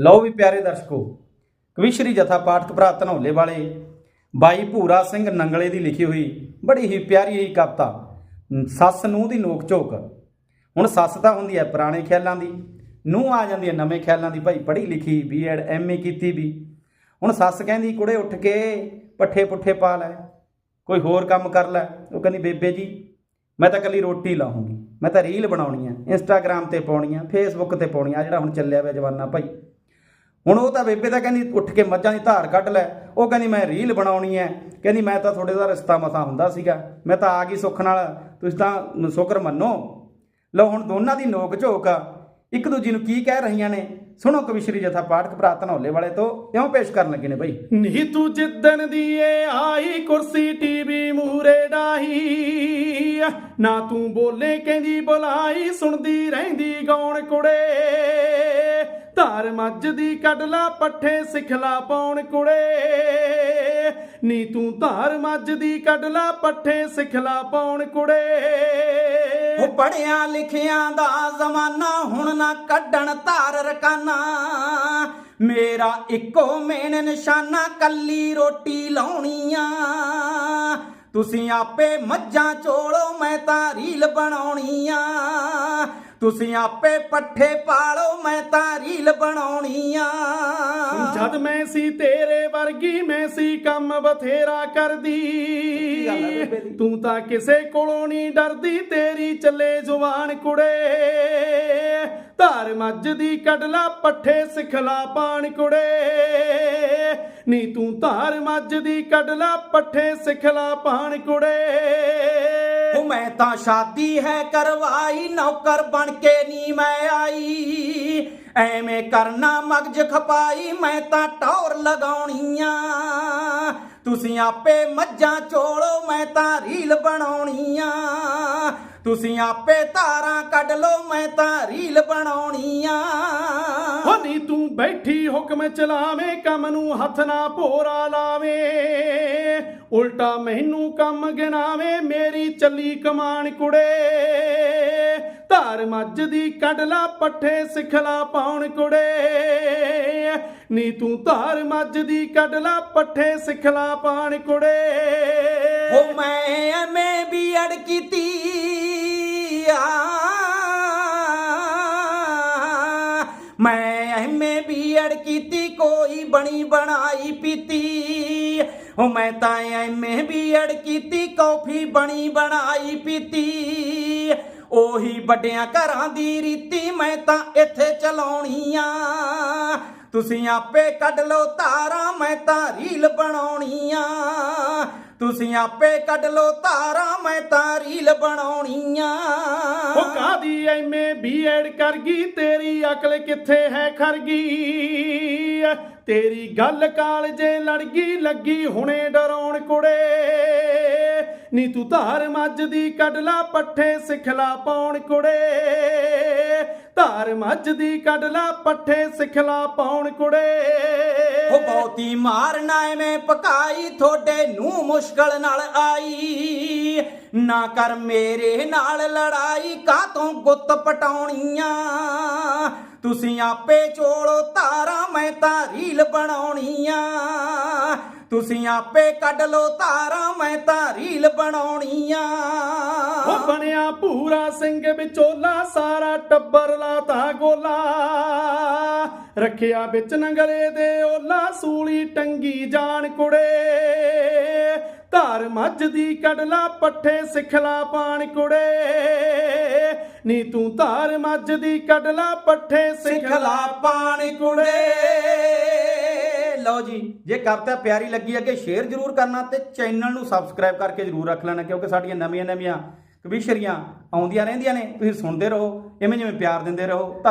ਲਓ ਵੀ ਪਿਆਰੇ ਦਰਸ਼ਕੋ ਕਵਿਸ਼ਰੀ ਜਥਾ ਪਾਠਕ ਭਰਾ ਧਨੌਲੇ ਵਾਲੇ, ਬਾਈ ਭੂਰਾ ਸਿੰਘ ਨੰਗਲੇ ਦੀ ਲਿਖੀ ਹੋਈ ਬੜੀ ਹੀ ਪਿਆਰੀ ਜਿਹੀ ਕਵਿਤਾ, ਸੱਸ ਨੂੰ ਦੀ ਨੋਕ ਝੋਕ। ਹੁਣ ਸੱਸ ਤਾਂ ਹੁੰਦੀ ਹੈ ਪੁਰਾਣੇ ਖਿਆਲਾਂ ਦੀ ਨੂੰ ਆ ਜਾਂਦੀ ਹੈ ਨਵੇਂ ਖਿਆਲਾਂ ਦੀ, ਭਾਈ ਪੜ੍ਹੀ ਲਿਖੀ ਬੀਐਡ ਐਮਏ ਕੀਤੀ ਵੀ। ਹੁਣ ਸੱਸ ਕਹਿੰਦੀ, ਕੁੜੇ ਉੱਠ ਕੇ ਪੱਠੇ ਪੁੱਠੇ ਪਾ ਲੈ, ਕੋਈ ਹੋਰ ਕੰਮ ਕਰ ਲੈ। ਉਹ ਕਹਿੰਦੀ, ਬੇਬੇ ਜੀ, ਮੈਂ ਤਾਂ ਕੱਲੀ ਰੋਟੀ ਲਾਉਂਗੀ ਮੈਂ ਤਾਂ ਰੀਲ ਬਣਾਉਣੀ ਆ ਇੰਸਟਾਗ੍ਰam ਤੇ ਪਾਉਣੀ ਆ ਫੇਸਬੁੱਕ ਤੇ ਪਾਉਣੀ ਆ ਜਿਹੜਾ ਹੁਣ ਚੱਲਿਆ ਹੋਇਆ ਜਵਾਨਾ ਭਾਈ। ਹੁਣ ਉਹ ਤਾਂ ਬੇਬੇ ਤਾਂ ਕਹਿੰਦੀ ਉੱਠ ਕੇ ਮੱਝਾਂ ਦੀ ਧਾਰ ਕੱਢ ਲੈ। ਉਹ ਕਹਿੰਦੀ ਮੈਂ ਰੀਲ ਬਣਾਉਣੀ ਐ। ਕਹਿੰਦੀ ਮੈਂ ਤਾਂ ਤੁਹਾਡੇ ਦਾ ਰਿਸ਼ਤਾ ਮਸਾ ਹੁੰਦਾ ਸੀਗਾ। ਮੈਂ ਤਾਂ ਆ ਗਈ ਸੁੱਖ ਨਾਲ। ਤੁਸੀਂ ਤਾਂ ਸ਼ੁਕਰ ਮੰਨੋ। ਲਓ ਹੁਣ ਦੋਨਾਂ ਦੀ ਨੋਕ ਝੋਕ ਆ। ਇੱਕ ਦੂਜੀ ਨੂੰ ਕੀ ਕਹਿ ਰਹੀਆਂ ਨੇ? ਸੁਣੋ ਕਵਿਸ਼ਰੀ ਜਥਾ ਪਾਠਕ ਭਰਾ ਹੋਲੇ ਵਾਲੇ ਤੋਂ ਇਉਂ ਪੇਸ਼ ਕਰਨ ਲੱਗੇ ਨੇ ਬਈ। ਨੀ ਤੂੰ ਜਿੱਦਣ ਦੀ ਏ ਆਈ ਕੁਰਸੀ ਟੀਵੀ ਮੂਰੇ ਡਾਹੀ, ਨਾ ਤੂੰ ਬੋਲੇ ਕਹਿੰਦੀ ਬੁਲਾਈ, ਸੁਣਦੀ ਰਹਿੰਦੀ ਗਾਉਣ ਕੁੜੇ। ਧਾਰ ਮੱਝ ਦੀ ਕੱਢ ਲਾ ਪੱਠੇ ਸਿਖਲਾ ਪਾਉਣ ਕੁੜੇ। ਨੀ ਤੂੰ ਧਾਰ ਮੱਝ ਦੀ ਕੱਢ ਲਾ ਪੱਠੇ ਸਿਖਲਾ ਪਾਉਣ ਕੁੜੇ। ਉਹ ਪੜਿਆ ਲਿਖਿਆਂ ਦਾ ਜ਼ਮਾਨਾ ਹੁਣ ਨਾ ਕੱਢਣ ਧਾਰ ਰਕਾਨਾ। ਮੇਰਾ ਇੱਕੋ ਮੇਨ ਨਿਸ਼ਾਨਾ ਕੱਲੀ ਰੋਟੀ ਲਾਉਣੀ ਆ ਤੁਸੀਂ ਆਪੇ ਮੱਝਾਂ ਚੋਲੋ, ਮੈਂ ਤਾਂ ਰੀਲ ਬਣਾਉਣੀ ਆ ਤੁਸੀਂ ਆਪੇ ਪੱਠੇ ਪਾਲੋ ਮੈਂ ਤਾਂ ਰੀਲ ਬਣਾਉਣੀਆਂ ਜਦ ਮੈਂ ਸੀ ਤੇਰੇ ਵਰਗੀ ਮੈਂ ਸੀ ਕੰਮ ਬਥੇਰਾ ਕਰਦੀ? ਤੂੰ ਤਾਂ ਕਿਸੇ ਕੋਲੋਂ ਨਹੀਂ ਡਰਦੀ ਤੇਰੀ ਚੱਲੇ ਜ਼ੁਬਾਨ ਕੁੜੇ। ਧਾਰ ਮੱਝ ਦੀ ਕੱਢਲਾ ਪੱਠੇ ਸਿਖਲਾ ਪਾਣ ਕੁੜੇ। ਨੀ ਤੂੰ ਧਾਰ ਮੱਝ ਦੀ ਕੱਢਲਾ ਪੱਠੇ ਸਿਖਲਾ ਪਾਣ ਕੁੜੇ। ਉਹ ਮੈਂ ਤਾਂ ਸ਼ਾਦੀ ਹੈ ਕਰਵਾਈ, ਨੌਕਰ ਬਣ ਕੇ ਨੀ ਮੈਂ ਆਈ। ਐਵੇਂ ਕਰਨਾ ਮਗਜ ਖਪਾਈ, ਮੈਂ ਤਾਂ ਟੌਰ ਲਗਾਉਣੀਆਂ। ਤੁਸੀਂ ਆਪੇ ਮੱਝਾਂ ਚੋਲੋ, ਮੈਂ ਤਾਂ ਰੀਲ ਬਣਾਉਣੀਆਂ। ਤੁਸੀਂ ਆਪੇ ਧਾਰਾਂ ਕੱਢ ਲੋ ਮੈਂ ਤਾਂ ਰੀਲ ਬਣਾਉਣੀਆਂ। ਹੋ ਨੀ ਤੂੰ ਬੈਠੀ ਹੁਕਮ ਚਲਾਵੇਂ, ਕੰਮ ਨੂੰ ਹੱਥ ਨਾ ਭੋਰਾ ਲਾਵੇਂ। ਉਲਟਾ ਮੈਨੂੰ ਕੰਮ ਗਿਣਾਵੇਂ, ਮੇਰੀ ਚੱਲੀ ਕਮਾਨ ਕੁੜੇ। ਧਾਰ ਮੱਝ ਦੀ ਕੱਢ ਲਾ, ਪੱਠੇ ਸਿਖਲਾ ਪਾਉਣ ਕੁੜੇ। ਨੀ ਤੂੰ ਧਾਰ ਮੱਝ ਦੀ ਕੱਢ ਲਾ, ਪੱਠੇ ਸਿਖਲਾ ਪਾਣ ਕੁੜੇ। ਉਹ ਮੈਂ ਐਵੇਂ ਵੀ ਅੜ ਕੀਤੀ ਆ। ਮੈਂ ਐਵੇਂ ਵੀ ਅੜ ਕੀਤੀ ਕੋਈ ਬਣੀ ਬਣਾਈ ਪੀਤੀ। ਉਹ ਮੈਂ ਤਾਂ ਐਵੇਂ ਵੀ ਅੜ ਕੀਤੀ, ਕੌਫੀ ਬਣੀ ਬਣਾਈ ਪੀਤੀ। ਉਹੀ ਵੱਡਿਆਂ ਘਰਾਂ ਦੀ ਰੀਤੀ ਮੈਂ ਤਾਂ ਇੱਥੇ ਚਲਾਉਣੀਆਂ। ਤੁਸੀਂ ਆਪੇ ਕੱਢ ਲਓ ਤਾਰਾਂ, ਮੈਂ ਤਾਂ ਰੀਲ ਬਣਾਉਣੀਆਂ। ਤੁਸੀਂ ਆਪੇ ਕੱਢ ਲਓ ਧਾਰਾਂ, ਮੈਂ ਤਾਂ ਰੀਲ ਬਣਾਉਣੀਆਂ ਉਹ ਕਾਦੀ ਐਵੇਂ ਬੀਐਡ ਕਰ ਗਈ, ਤੇਰੀ ਅਕਲ ਕਿੱਥੇ ਹੈ ਖਰ ਗਈ ਤੇਰੀ ਗੱਲ ਕਾਲਜੇ ਲੜਗੀ ਲੱਗੀ ਹੁਣੇ ਡਰਾਉਣ ਕੁੜੇ। ਨੀ ਤੂੰ ਧਾਰ ਮੱਝ ਦੀ ਕੱਢ ਲਾ, ਪੱਠੇ ਸਿਖਲਾ ਪਾਉਣ ਕੁੜੇ। ਧਾਰ ਮੱਝ ਦੀ ਕੱਢ ਲਾ ਪੱਠੇ ਸਿਖਲਾ ਪਾਉਣ ਕੁੜੇ। ਉਹ ਬਹੁਤੀ ਮਾਰਨਾ ਐਵੇਂ ਪਕਾਈ ਤੁਹਾਡੇ ਨੂੰ ਮੁਸ਼ਕਲ ਨਾਲ ਆਈ। ਨਾ ਕਰ ਮੇਰੇ ਨਾਲ ਲੜਾਈ ਕਾਤੋਂ ਗੁੱਤ ਪਟਾਉਣੀਆਂ? ਤੁਸੀਂ ਆਪੇ ਚੋਲੋ ਧਾਰਾਂ, ਮੈਂ ਤਾਂ ਰੀਲ ਬਣਾਉਣੀਆਂ। ਤੁਸੀਂ ਆਪੇ ਕੱਢ ਲੋ ਧਾਰਾਂ, ਮੈਂ ਤਾਂ ਰੀਲ ਬਣਾਉਣੀਆਂ। ਉਹ ਬਣਿਆ ਪੂਰਾ ਸਿੰਘ ਵਿਚੋਲਾ, ਸਾਰਾ ਟੱਬਰ ਲਾਤਾ ਗੋਲਾ। ਰੱਖਿਆ ਵਿੱਚ ਨੰਗਲੇ ਦੇ ਓਲਾ, ਸੂਲੀ ਟੰਗੀ ਜਾਣ ਕੁੜੇ। ਧਾਰ ਮੱਝ ਦੀ ਕੱਢਲਾ ਪੱਠੇ ਸਿਖਲਾ ਪਾਣ ਕੁੜੇ। ਨੀ ਤੂੰ ਧਾਰ ਮੱਝ ਦੀ ਕੱਢਲਾ ਪੱਠੇ ਸਿਖਲਾ ਸਿਖਲਾ ਪਾਣ ਕੁੜੇ। ਲਓ ਜੀ, ਜੇ ਕਵਿਤਾ ਪਿਆਰੀ ਲੱਗੀ ਅੱਗੇ ਸ਼ੇਅਰ ਜ਼ਰੂਰ ਕਰਨਾ ਤੇ ਚੈਨਲ ਨੂੰ ਸਬਸਕ੍ਰਾਈਬ ਕਰਕੇ ਜ਼ਰੂਰ ਰੱਖ ਲੈਣਾ, ਕਿਉਂਕਿ ਸਾਡੀਆਂ ਨਵੀਆਂ ਨਵੀਆਂ ਕਵਿਸ਼ਰੀਆਂ ਆਉਂਦੀਆਂ ਰਹਿੰਦੀਆਂ ਨੇ, ਤੁਸੀਂ ਸੁਣਦੇ ਰਹੋ ਇਵੇਂ ਜਿਵੇਂ ਪਿਆਰ ਦਿੰਦੇ ਰਹੋ, ਧੰਨ-